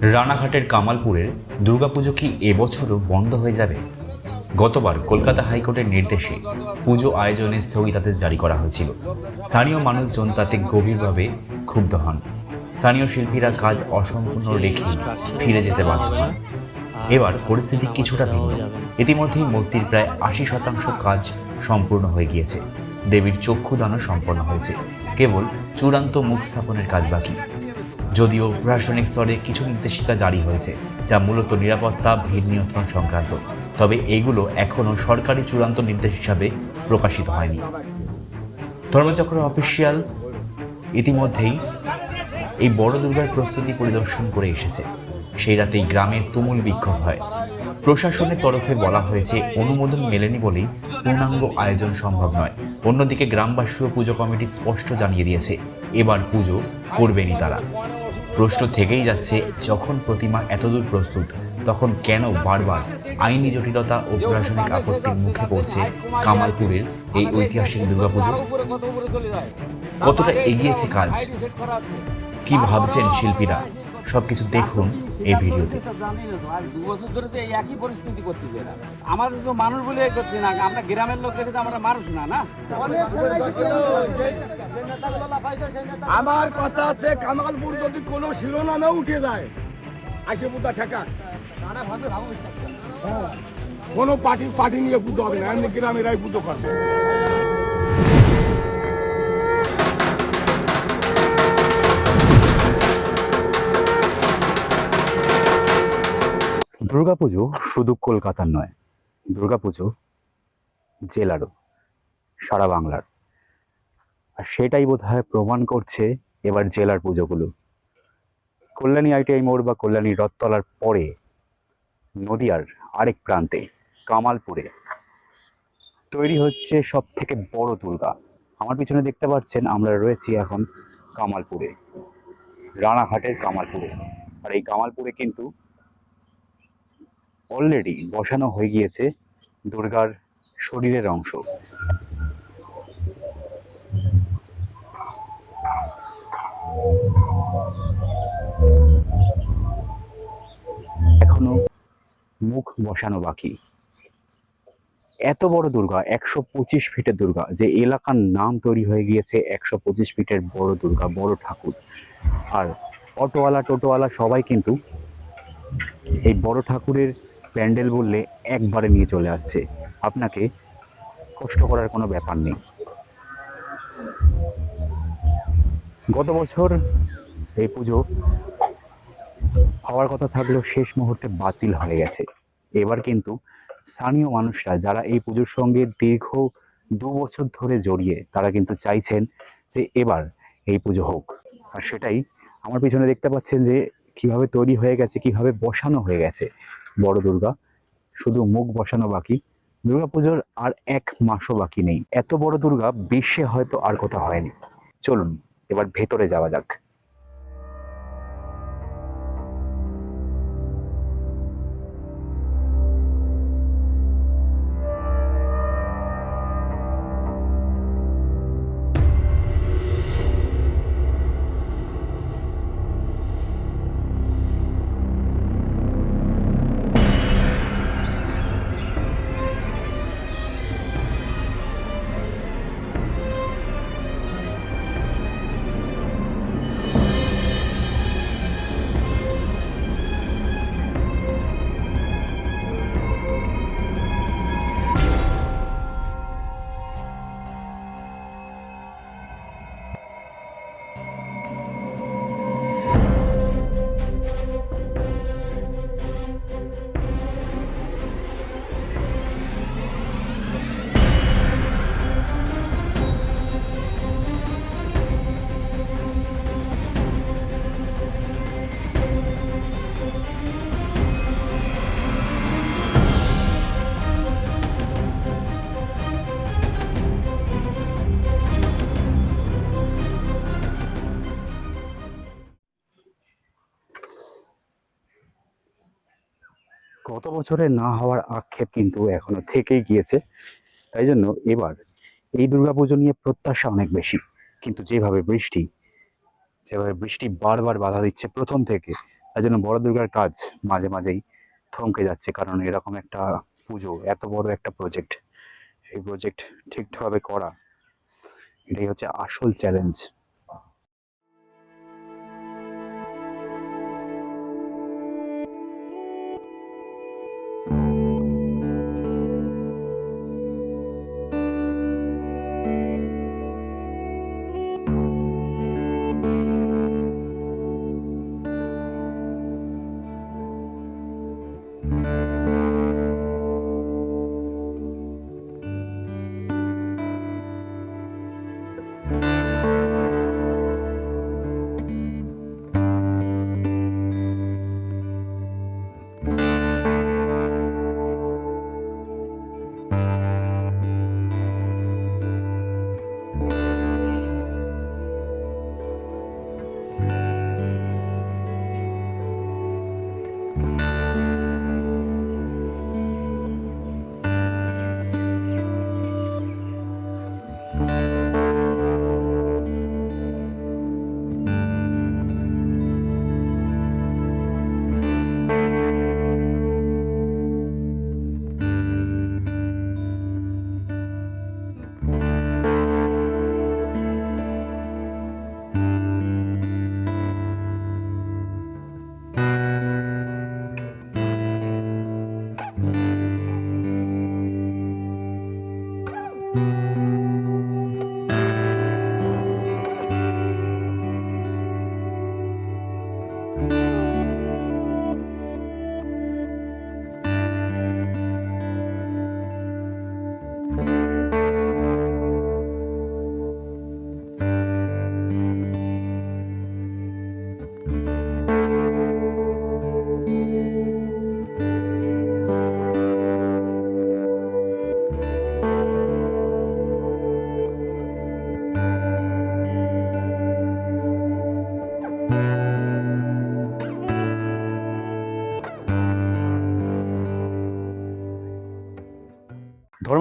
রানাঘাটের কামালপুরের দুর্গাপুজো কি এবছরও বন্ধ হয়ে যাবে? গতবার কলকাতা হাইকোর্টের নির্দেশে পুজো আয়োজনে স্থগিতাদেশ জারি করা হয়েছিল। স্থানীয় মানুষজন তাতে গভীরভাবে ক্ষুব্ধ হন। স্থানীয় শিল্পীরা কাজ অসম্পূর্ণ রেখে ফিরে যেতে বাধ্য হন। এবার পরিস্থিতি কিছুটা ভিন্ন। ইতিমধ্যেই মূর্তির প্রায় আশি শতাংশ কাজ সম্পূর্ণ হয়ে গিয়েছে। দেবীর চক্ষুদানও সম্পন্ন হয়েছে। কেবল চূড়ান্ত মুখ স্থাপনের কাজ বাকি। যদিও প্রশাসনিক স্তরে কিছু নির্দেশিকা জারি হয়েছে, যা মূলত নিরাপত্তা, ভিড় নিয়ন্ত্রণ সংক্রান্ত। তবে এগুলো এখনও সরকারি চূড়ান্ত নির্দেশ হিসাবে প্রকাশিত হয়নি। ধর্মচক্র অফিসিয়াল ইতিমধ্যেই এই বড় দুর্গার প্রস্তুতি পরিদর্শন করে এসেছে। সেই রাতেই গ্রামে তুমুল বিক্ষোভ হয়। প্রশাসনের তরফে বলা হয়েছে, অনুমোদন মেলেনি বলেই পূর্ণাঙ্গ আয়োজন সম্ভব নয়। অন্যদিকে গ্রামবাসী ও পুজো কমিটি স্পষ্ট জানিয়ে দিয়েছে, এবার পুজো করবেনি তারা। প্রশ্ন থেকেই যাচ্ছে, যখন প্রতিমা এতদূর প্রস্তুত, তখন কেন বারবার আইনি জটিলতা ও প্রশাসনিক আপত্তির মুখে পড়ছে কামালপুরের এই ঐতিহাসিক দুর্গাপুজো? কতটা এগিয়েছে কাজ? কি ভাবছেন শিল্পীরা? সবকিছু দেখুন এই ভিডিওতে। দু বছর ধরে তো এই একই পরিস্থিতি করতেছে এরা। আমাদের তো মানুষ বলে করছে না আমরা গ্রামের লোক দেখে তো আমরা মানুষ না না? আমার কথা আছে কামালপুর যদি কোনো শিরোনামে উঠে যায় আসে পুতা ঠেকা। কোনো পার্টি পার্টি নিয়ে পুজো হবে না এমনি গ্রামেরাই পুজো করবে। দুর্গাপুজো শুধু কলকাতার নয়, দুর্গাপুজো জেলারও, সারা বাংলার। আর সেটাই বোধহয় প্রমাণ করছে এবার জেলার পুজোগুলো। কল্যাণী আইটিআই মোড় বা কল্যাণী রথতলার পরে নদিয়ার আরেক প্রান্তে, কামালপুরে, তৈরি হচ্ছে সব থেকে বড় দুর্গা। আমার পিছনে দেখতে পাচ্ছেন, আমরা রয়েছি এখন কামালপুরে, রানাঘাটের কামালপুরে। আর এই কামালপুরে কিন্তু অলরেডি বসানো হয়ে গিয়েছে দুর্গার শরীরের অংশ। এখনও মুখ বসানো বাকি। এত বড় দুর্গা, একশো পঁচিশ ফিটের দুর্গা, যে এলাকার নাম তৈরি হয়ে গিয়েছে একশো পঁচিশ ফিটের বড় দুর্গা, বড় ঠাকুর। আর অটোওয়ালা টোটোওয়ালা সবাই কিন্তু এই বড় ঠাকুরের প্যান্ডেল বললে একবারে নিয়ে চলে আসছে। আপনাকে কষ্ট করার কোনো ব্যাপার নেই। গত বছর এই পুজো হওয়ার কথা থাকলেও শেষ মুহূর্তে বাতিল হয়ে গেছে। এবার কিন্তু স্থানীয় মানুষরা যারা এই পুজোর সঙ্গে দীর্ঘ দু বছর ধরে জড়িয়ে, তারা কিন্তু চাইছেন যে এবার এই পুজো হোক। আর সেটাই আমার পিছনে দেখতে পাচ্ছেন যে কীভাবে তৈরি হয়ে গেছে, কীভাবে বসানো হয়ে গেছে। বড় দুর্গা। শুধু মুখ বসানো বাকি। দুর্গাপুজোর আর এক মাসও বাকি নেই। এত বড় দুর্গা বিশ্বে হয়তো আর কোথাও হয়নি। চলুন, এবার ভেতরে যাওয়া যাক। গত বছরে না হওয়ার আক্ষেপ কিন্তু এখনও থেকেই গিয়েছে। তাই জন্য এবার এই দুর্গাপুজো নিয়ে প্রত্যাশা অনেক বেশি। কিন্তু যেভাবে বৃষ্টি যেভাবে বৃষ্টি বারবার বাধা দিচ্ছে প্রথম থেকে তাই জন্য বড় দুর্গার কাজ মাঝে মাঝেই থমকে যাচ্ছে। কারণ এরকম একটা পুজো, এত বড় একটা প্রজেক্ট এই প্রজেক্ট ঠিকঠাকভাবে করা, এটাই হচ্ছে আসল চ্যালেঞ্জ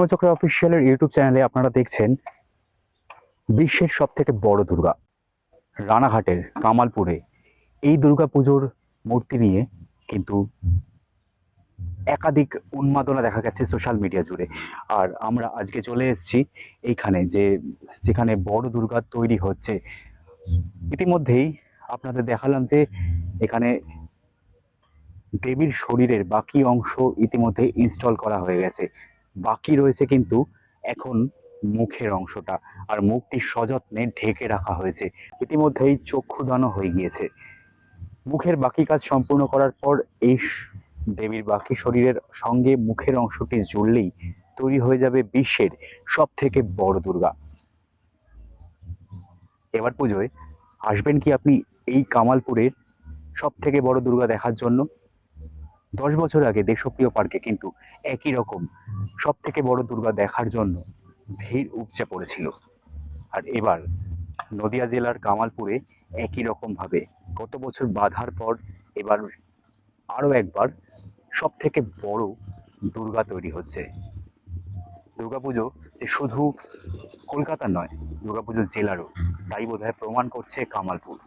ধর্মচক্র অফিসিয়ালের ইউটিউব চ্যানেলে আপনারা দেখছেন বিশ্বের সব থেকে বড় দুর্গা। রানাঘাটের, কামালপুরে এই দুর্গা পুজোর মূর্তি নিয়ে কিন্তু একাধিক উন্মাদনা দেখা গেছে সোশ্যাল মিডিয়া জুড়ে। আর আমরা আজকে চলে এসেছি এইখানে যে, যেখানে বড় দুর্গা তৈরি হচ্ছে। ইতিমধ্যেই আপনাদের দেখালাম যে, এখানে দেবীর শরীরের বাকি অংশ ইতিমধ্যে ইনস্টল করা হয়ে গেছে। বাকি রয়েছে কিন্তু এখন মুখের অংশটা আর মুখটি সযত্নে ঢেকে রাখা হয়েছে। ইতিমধ্যেই চক্ষুদানও হয়ে গিয়েছে। মুখের বাকি কাজ সম্পূর্ণ করার পর এই দেবীর বাকি শরীরের সঙ্গে মুখের অংশটি জুড়লেই তৈরি হয়ে যাবে বিশ্বের সব থেকে বড় দুর্গা। এবার পুজোয় আসবেন কি আপনি এই কামালপুরের সব থেকে বড় দুর্গা দেখার জন্য? দশ বছর আগে দেশপ্রিয় পার্কে কিন্তু একই রকম সব থেকে বড় দুর্গা দেখার জন্য ভিড় উপচে পড়েছিল। আর এবার নদিয়া জেলার কামালপুরে একই রকম ভাবে গত বছর বাধার পর এবার আরও একবার সব থেকে বড় দুর্গা তৈরি হচ্ছে। দুর্গাপুজো যে শুধু কলকাতা নয়, দুর্গাপুজো জেলারও, তাই বোধহয় প্রমাণ করছে কামালপুর।